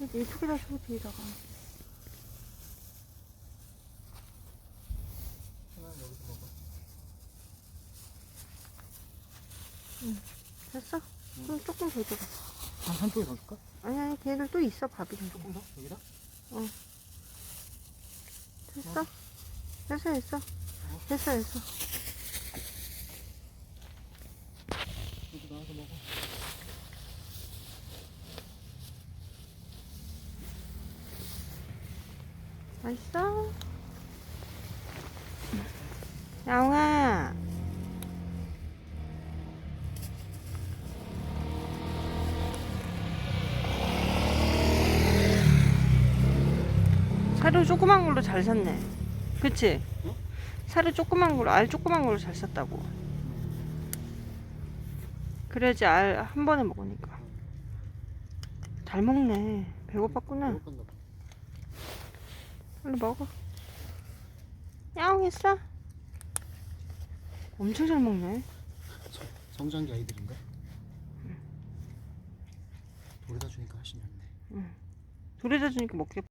여기 이쪽에다 줘 뒤에다가 먹어. 됐어? 그럼 조금 더 줘봐 한 한쪽에 더 줄까? 아니 아니 걔들 또 있어 밥이 좀 조금 더 여기다. 됐어? 됐어 됐어 됐어 됐어 여기 나와서 먹어. 맛있어? 야옹아 사료 조그만 걸로 잘 샀네 그치? 어? 사료 조그만 걸로 알 조그만 걸로 잘 샀다고 그래야지 알 한 번에 먹으니까 잘 먹네 배고팠구나 빨리 먹어. 야옹 했어? 엄청 잘 먹네. 성- 성장기 아이들인가? 돌에다 주니까 훨씬 낫네. 둘이다 주니까 먹겠.